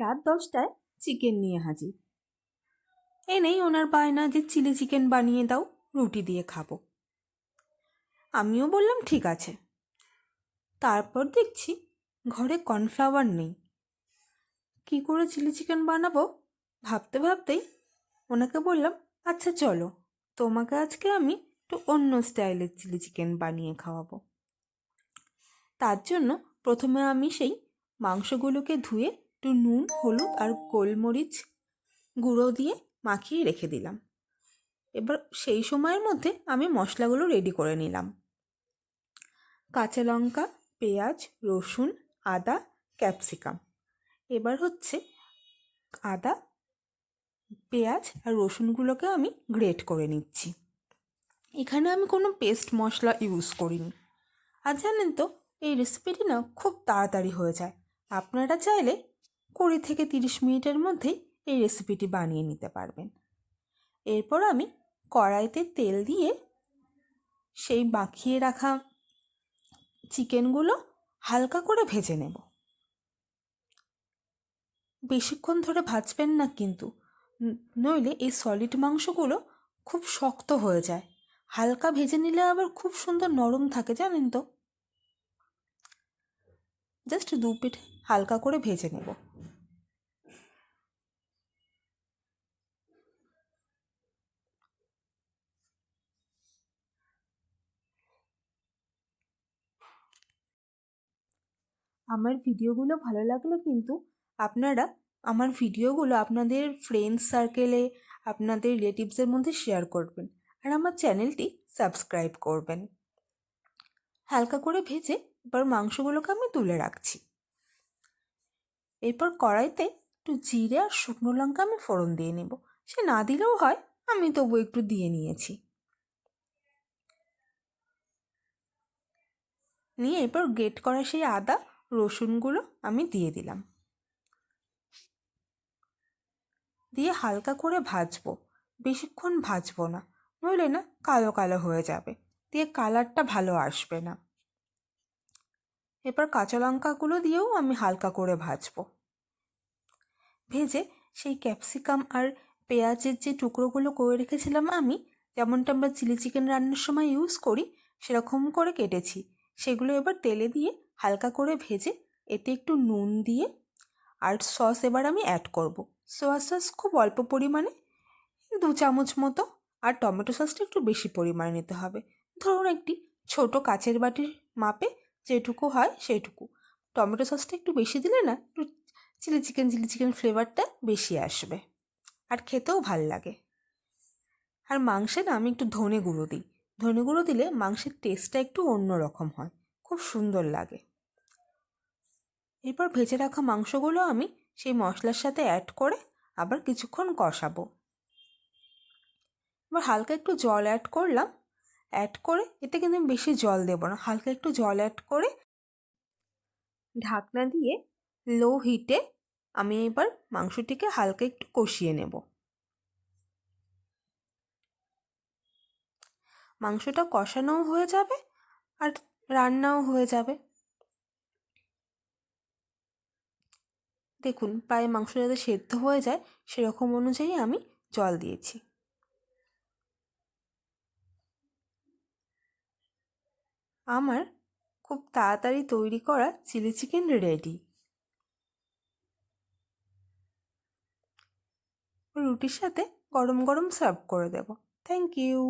রাত দশটায় চিকেন নিয়ে হাজির। এনেই ওনার বায়না যে চিলি চিকেন বানিয়ে দাও, রুটি দিয়ে খাব। আমিও বললাম, ঠিক আছে। তারপর দেখছি ঘরে কর্নফ্লাওয়ার নেই। কী করে চিলি চিকেন বানাবো? ভাবতে ভাবতেই ওনাকে বললাম আচ্ছা চলো। তোমাকে আজকে আমি একটু অন্য স্টাইলের চিলি চিকেন বানিয়ে খাওয়াবো। তার জন্য প্রথমে আমি সেই মাংসগুলোকে ধুয়ে একটু নুন, হলুদ আর গোলমরিচ গুঁড়ো দিয়ে মাখিয়ে রেখে দিলাম। এবার সেই সময়ের মধ্যে আমি মশলাগুলো রেডি করে নিলাম। কাঁচা লঙ্কা, পেঁয়াজ, রসুন, আদা ক্যাপসিকাম এবার হচ্ছে আদা, পেঁয়াজ আর রসুনগুলোকে আমি গ্রেট করে নিচ্ছি। এখানে আমি কোনো পেস্ট মশলা ইউজ করিনি। আর জানেন তো, এই রেসিপিটি না খুব তাড়াতাড়ি হয়ে যায়। আপনারা চাইলে কুড়ি থেকে তিরিশ মিনিটের মধ্যেই এই রেসিপিটি বানিয়ে নিতে পারবেন। এরপর আমি কড়াইতে তেল দিয়ে সেই মাখিয়ে রাখা চিকেনগুলো হালকা করে ভেজে নেব। বেশিক্ষণ ধরে ভাজবেন না কিন্তু নইলে এই সলিড মাংসগুলো খুব শক্ত হয়ে যায়। হালকা ভেজে নিলে আবার খুব সুন্দর নরম থাকে, জানেন তো? জাস্ট দু পিঠে হালকা করে ভেজে নেব। আমার ভিডিওগুলো ভালো লাগলে কিন্তু আপনারা আমার ভিডিওগুলো আপনাদের ফ্রেন্ডস সার্কেলে আপনাদের রিলেটিভসের মধ্যে শেয়ার করবেন আর আমার চ্যানেলটি সাবস্ক্রাইব করবেন। হালকা করে ভেজে এবার মাংসগুলোকে আমি তুলে রাখছি। এরপর কড়াইতে একটু জিরে আর শুকনো লঙ্কা আমি ফোড়ন দিয়ে নেব। সে না দিলেও হয়, আমি তবু একটু দিয়ে নিয়েছি। নিয়ে এরপর গ্রেট করা সেই আদা রসুনগুলো আমি দিয়ে দিলাম। দিয়ে হালকা করে ভাজবো। বেশিক্ষণ ভাজবো না, নইলে না কালো কালো হয়ে যাবে। দিয়ে কালারটা ভালো আসবে না। এবার কাঁচা লঙ্কাগুলো দিয়েও আমি হালকা করে ভাজবো। ভেজে সেই ক্যাপসিকাম আর পেঁয়াজের যে টুকরোগুলো করে রেখেছিলাম আমি, যেমনটা আমরা চিলি চিকেন রান্নার সময় ইউজ করি, সেরকম করে কেটেছি। সেগুলো এবার তেলে দিয়ে হালকা করে ভেজে এতে একটু নুন দিয়ে আর সস এবার আমি অ্যাড করব। সোয়া সস খুব অল্প পরিমাণে, দু চামচ মতো আর টমেটো সসটা একটু বেশি পরিমাণে নিতে হবে। ধরুন একটি ছোট কাচের বাটির মাপে যেটুকু হয় সেইটুকু টমেটো সসটা একটু বেশি দিলে না একটু চিলি চিকেন চিলি চিকেন ফ্লেভারটা বেশি আসবে আর খেতেও ভালো লাগে। আর মাংসে না আমি একটু ধনে গুঁড়ো দিই। ধনে গুঁড়ো দিলে মাংসের টেস্টটা একটু অন্য রকম হয়। খুব সুন্দর লাগে। এরপর ভেজে রাখা মাংসগুলো আমি সেই মশলার সাথে অ্যাড করে আবার কিছুক্ষণ কষাবো। এবার হালকা একটু জল অ্যাড করলাম। অ্যাড করে এতে কিন্তু আমি বেশি জল দেবো না, হালকা একটু জল অ্যাড করে ঢাকনা দিয়ে লো হিটে আমি এবার মাংসটিকে হালকা একটু কষিয়ে নেব। মাংসটা কষানোও হয়ে যাবে আর রান্নাও হয়ে যাবে। দেখুন পায়ে মাংস যাতে সেদ্ধ হয়ে যায়, সেরকম অনুযায়ী আমি জল দিয়েছি। আমার খুব তাড়াতাড়ি তৈরি করা চিলি চিকেন রেডি। রুটির সাথে গরম গরম সার্ভ করে দেব। Thank you.